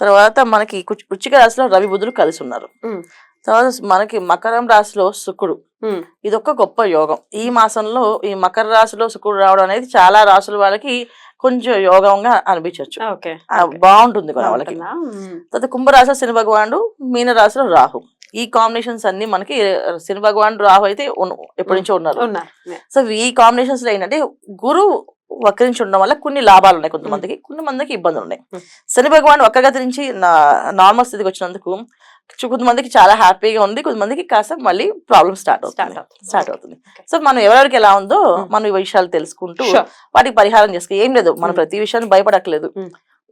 తర్వాత మనకి వృశ్చిక రాశిలో రవి బుధులు కలిసి ఉన్నారు. తర్వాత మనకి మకరం రాశిలో శుక్రుడు. ఒక గొప్ప యోగం. ఈ మాసంలో ఈ మకర రాశిలో శుక్రుడు రావడం అనేది చాలా రాశుల వాళ్ళకి కొంచెం యోగంగా అనిపించవచ్చు బాగుంటుంది కూడా వాళ్ళకి. తర్వాత కుంభరాశిలో శని భగవానుడు మీన రాశిలో రాహు. ఈ కాంబినేషన్స్ అన్ని మనకి శని భగవానుడు రాహు అయితే ఎప్పటి నుంచో ఉన్నారు. ఉన్నారు. సో ఈ కాంబినేషన్స్లో ఏంటంటే గురువు వక్రించి ఉండడం వల్ల కొన్ని లాభాలు ఉన్నాయి కొంతమందికి కొంతమందికి ఇబ్బందులు ఉన్నాయి. శని భగవాన్ వక్రగతి నుంచి నార్మల్ స్థితికి వచ్చినందుకు కొంతమందికి చాలా హ్యాపీగా ఉంది కొంతమందికి కాస్త మళ్ళీ ప్రాబ్లమ్ స్టార్ట్ అవుతుంది స్టార్ట్ అవుతుంది. సో మనం ఎవరెవరికి ఎలా ఉందో. మనం ఈ విషయాలు తెలుసుకుంటూ. వాటికి పరిహారం చేసుకో ఏం లేదు మనం. ప్రతి విషయాన్ని భయపడట్లేదు.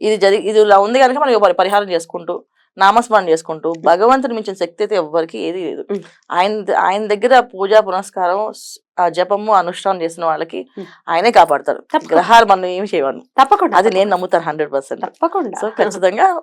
ఇది జరిగి ఇది ఇలా ఉంది కనుక మనం పరి- పరిహారం చేసుకుంటూ నామస్మరణ చేసుకుంటూ భగవంతుని మించిన శక్తి అయితే ఎవ్వరికి ఏది లేదు. ఆయన ఆయన దగ్గర పూజా పునస్కారం ఆ జపము అనుష్ఠానం చేసిన వాళ్ళకి. ఆయనే కాపాడతారు. గ్రహాలు మనం ఏమి చేయవను. తప్పకుండా అది నేను నమ్ముతాను హండ్రెడ్ పర్సెంట్. తప్పకుండా. సో ఖచ్చితంగా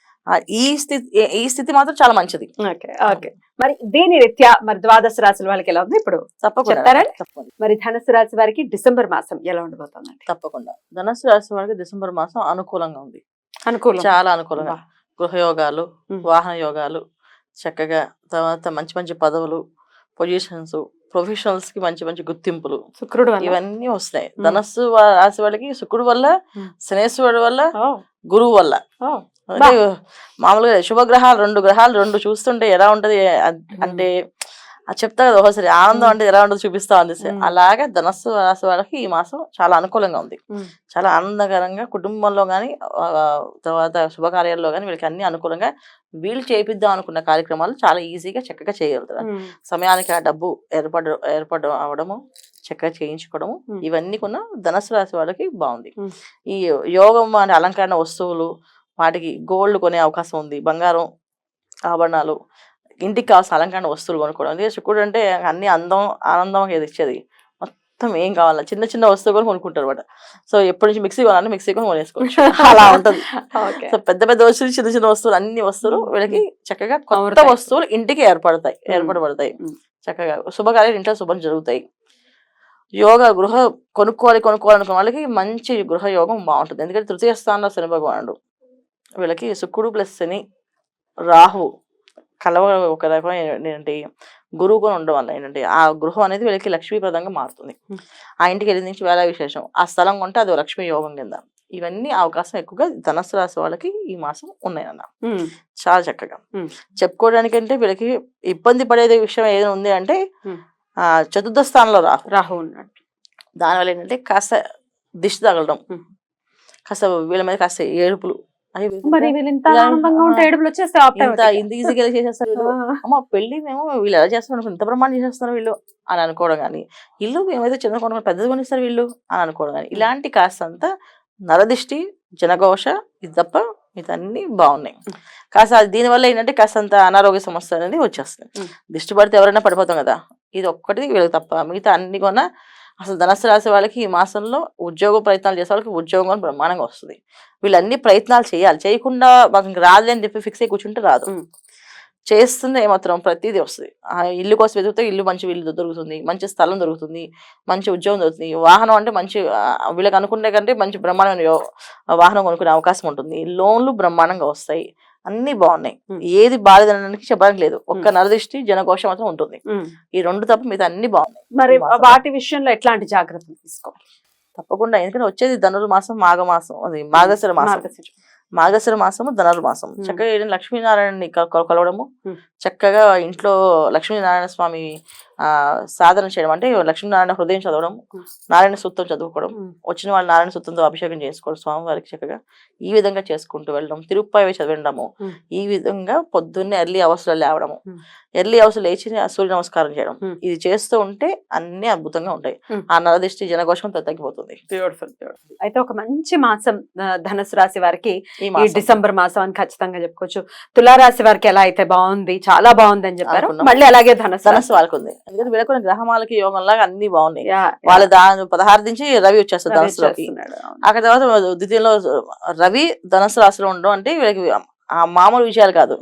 ఈ స్థితి ఈ స్థితి మాత్రం చాలా మంచిది. Okay okay. మరి దీని రీత్యా మరి ద్వాదశ రాశుల వాళ్ళకి ఎలా ఉంది? ఇప్పుడు తప్పకుండా మరి ధనుసు రాశి వారికి డిసెంబర్ మాసం ఎలా ఉండబోతుందండి తప్పకుండా. ధనుసు రాశి వారికి డిసెంబర్ మాసం అనుకూలంగా ఉంది. అనుకూలం చాలా అనుకూలంగా. గృహయోగాలు. వాహన యోగాలు చక్కగా తర్వాత మంచి మంచి పదవులు పొజిషన్స్ ప్రొఫెషనల్స్కి మంచి మంచి గుర్తింపులు. శుక్రుడు. ఇవన్నీ వస్తాయి. ధనస్సు రాశి వాళ్ళకి శుక్రుడు వల్ల. శనేశ్వరుడు వల్ల గురువు వల్ల. మామూలుగా శుభగ్రహాలు రెండు గ్రహాలు రెండు చూస్తుంటే ఎలా ఉంటది అంటే చెప్తా కదా ఒకసారి ఆనందం అంటే ఎలా ఉంటుందో చూపిస్తా ఉంది. అలాగే ధనస్సు రాశి వాళ్ళకి ఈ మాసం చాలా అనుకూలంగా ఉంది. చాలా ఆనందకరంగా కుటుంబంలో కానీ తర్వాత శుభకార్యాల్లో కానీ వీళ్ళకి అన్ని అనుకూలంగా వీళ్ళు చేపిద్దాం అనుకున్న కార్యక్రమాలు చాలా ఈజీగా చక్కగా చేయగలుగుతారు సమయానికి ఆ డబ్బు ఏర్పడ ఏర్పడ అవడము చక్కగా చేయించుకోవడము. ఇవన్నీ కొన్న ధనస్సు రాశి వాళ్ళకి బాగుంది. ఈ యోగం అనే అలంకరణ వస్తువులు వాటికి గోల్డ్ కొనే అవకాశం ఉంది. బంగారం ఆభరణాలు ఇంటికి కావాల్సిన అలంకరణ వస్తువులు కొనుక్కోవడం. అందుకే శుక్రుడు అంటే అన్ని అందం ఆనందం ఏది ఇచ్చేది మొత్తం ఏం కావాలా చిన్న చిన్న వస్తువు కూడా కొనుక్కుంటారు అనమాట సో ఎప్పటి నుంచి మిక్సీ కొనాలి మిక్సీ కొని కొనేసుకోవచ్చు. అలా ఉంటుంది. సో పెద్ద పెద్ద వస్తువులు చిన్న చిన్న వస్తువులు అన్ని వస్తువులు వీళ్ళకి చక్కగా కొత్త. వస్తువులు ఇంటికి ఏర్పడతాయి. ఏర్పడబడతాయి. చక్కగా శుభకార్యాలు ఇంట్లో శుభం జరుగుతాయి. యోగా గృహ కొనుక్కోవాలి కొనుక్కోవాలనుకున్న వాళ్ళకి మంచి గృహ యోగం బాగుంటుంది. ఎందుకంటే తృతీయ స్థానంలో శని భగవానుడు. వీళ్ళకి శుక్రుడు ప్లస్ శని రాహు కలవ ఒక రకమైన ఏంటంటే గురువు కూడా ఉండడం వల్ల ఏంటంటే ఆ గృహం అనేది వీళ్ళకి లక్ష్మీప్రదంగా మారుతుంది. ఆ ఇంటికి వెళ్ళిన నుంచి వేళ విశేషం. ఆ స్థలం కొంటే అది లక్ష్మీ యోగం కింద. ఇవన్నీ అవకాశం ఎక్కువగా ధనస్సు రాశి వాళ్ళకి ఈ మాసం ఉన్నాయన్న చాలా చక్కగా. Hmm. చెప్పుకోవడానికంటే వీళ్ళకి ఇబ్బంది పడేది విషయం ఏదైనా ఉంది అంటే. ఆ చతుర్థ స్థానంలో రాహు. రాహు దానివల్ల ఏంటంటే కాస్త దిష్టి తగలడం. కాస్త వీళ్ళ మీద కాస్త ఏడుపులు. మరి ఇంత- వీళ్ళు ఇంత ఇలా- ఆనందంగా ఉంటే ఏడుపులు వచ్చేస్తే ఇంత automatic. ఇంత ఈజీగా చేసేస్తారు అమ్మ పెళ్ళి మేము వీళ్ళు ఎలా చేస్తున్నారు ఇంత బ్రహ్మాండం చేసేస్తున్నారు వీళ్ళు అని అనుకోవడం కానీ ఇల్లు మేమైతే చిన్న కొనుక్కొని పెద్దది కొనిస్తారు వీళ్ళు అని అనుకోవడం కానీ ఇలాంటి కాస్తంత నరదిష్టి జనఘోష ఇది తప్ప మిగతాన్ని బాగున్నాయి కాస్త అది దీనివల్ల ఏంటంటే కాస్తంత అనారోగ్య సమస్య అనేది వచ్చేస్తుంది. దిష్టి పడితే ఎవరైనా పడిపోతాం కదా ఇది ఒక్కటి వీళ్ళకి తప్ప మిగతా అన్ని కొన్నా అసలు ధనస్సు రాసే వాళ్ళకి ఈ మాసంలో ఉద్యోగ ప్రయత్నాలు చేసే వాళ్ళకి ఉద్యోగం బ్రహ్మాండంగా వస్తుంది. వీళ్ళు అన్ని ప్రయత్నాలు చేయాలి. చేయకుండా మాకు ఇంక రాదులే అని చెప్పి ఫిక్స్ అయ్యి కూర్చుంటే రాదు. చేస్తుంది ఏమాత్రం ప్రతిదీ వస్తుంది. ఆ ఇల్లు కోసం వెతికితే ఇల్లు మంచి ఇల్లు దొరుకుతుంది. మంచి స్థలం దొరుకుతుంది. మంచి ఉద్యోగం దొరుకుతుంది. వాహనం అంటే మంచి వీళ్ళకి అనుకునే కంటే మంచి బ్రహ్మాండమైన వాహనం కొనుక్కునే అవకాశం ఉంటుంది. లోన్లు బ్రహ్మాండంగా వస్తాయి. అన్ని బాగున్నాయి. ఏది బాలేదనడానికి చెప్పడానికి లేదు ఒక్క నరదృష్టి జనకోశం మాత్రం ఉంటుంది. ఈ రెండు తప్ప మిగతా అన్ని బాగున్నాయి మరి. వాటి విషయంలో ఎట్లాంటి జాగ్రత్తలు తీసుకోవాలి తప్పకుండా ఎందుకంటే వచ్చేది ధనుర్మాసం మాఘమాసం అది మార్గశిర మాసం. మార్గశిర మాసము ధనుర్మాసం. చక్కగా లక్ష్మీనారాయణని కొలవడము. చక్కగా ఇంట్లో లక్ష్మీనారాయణ స్వామి సాధన చేయడం. అంటే లక్ష్మీనారాయణ హృదయం చదవడం Hmm. నారాయణ సూత్రం చదువుకోవడం ఉమ్, వచ్చిన వాళ్ళు నారాయణ సూత్రంతో అభిషేకం చేసుకోవడం స్వామివారికి చక్కగా ఈ విధంగా చేసుకుంటూ వెళ్ళడం. తిరుప్పాయి చదవడము Hmm. ఈ విధంగా పొద్దున్నే ఎర్లీ అవర్స్లో లేవడము. Hmm. ఎర్లీ అవర్స్ లేచి సూర్య నమస్కారం చేయడం. Hmm. ఇది చేస్తూ ఉంటే అన్ని అద్భుతంగా ఉంటాయి. Hmm. ఆ నరదిష్టి జనకోశం తగ్గిపోతుంది. అయితే ఒక మంచి మాసం ధనుసు రాశి వారికి ఈ డిసెంబర్ మాసం అని ఖచ్చితంగా చెప్పుకోవచ్చు. తులారాశి వారికి ఎలా అయితే బాగుంది చాలా బాగుంది అని చెప్పారు. మళ్ళీ అలాగే ధనుసు ధనస్సు వాళ్ళకు ఉంది ఎందుకంటే వీళ్ళకున్న గ్రహమాలకి యోగం లాగా అన్ని బాగున్నాయి. వాళ్ళ దాని పదహారు నుంచి రవి వచ్చేస్తారు అవును. అక్కడ తర్వాత ద్వితీయంలో రవి ధనస్సు రాశిలో ఉండడం అంటే వీళ్ళకి ఆ మామూలు విజయాలు కాదు.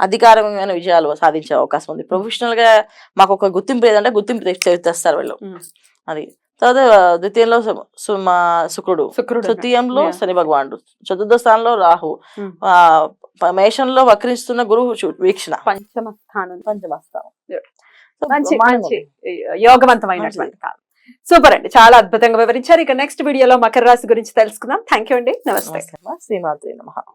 అధికారమైన విజయాలు సాధించే అవకాశం ఉంది. ప్రొఫెషనల్గా మాకు ఒక గుర్తింపు ఏదంటే గుర్తింపు తెస్తారు వీళ్ళు. అది. తర్వాత ద్వితీయంలో శుక్రుడు. తృతీయంలో. శని భగవానుడు. చతుర్థ స్థానంలో రాహు. మేషంలో వక్రిస్తున్న గురువు వీక్షణ. పంచమ స్థానం. పంచమ స్థానం. మంచి మంచి యోగవంతమైనటువంటి కాలం సూపర్ అండి. చాలా అద్భుతంగా వివరించారు. ఇక నెక్స్ట్ వీడియోలో మకర రాశి గురించి తెలుసుకుందాం. థ్యాంక్ యూ అండి. నమస్తే. నమస్తే శ్రీమాత్రి నమ.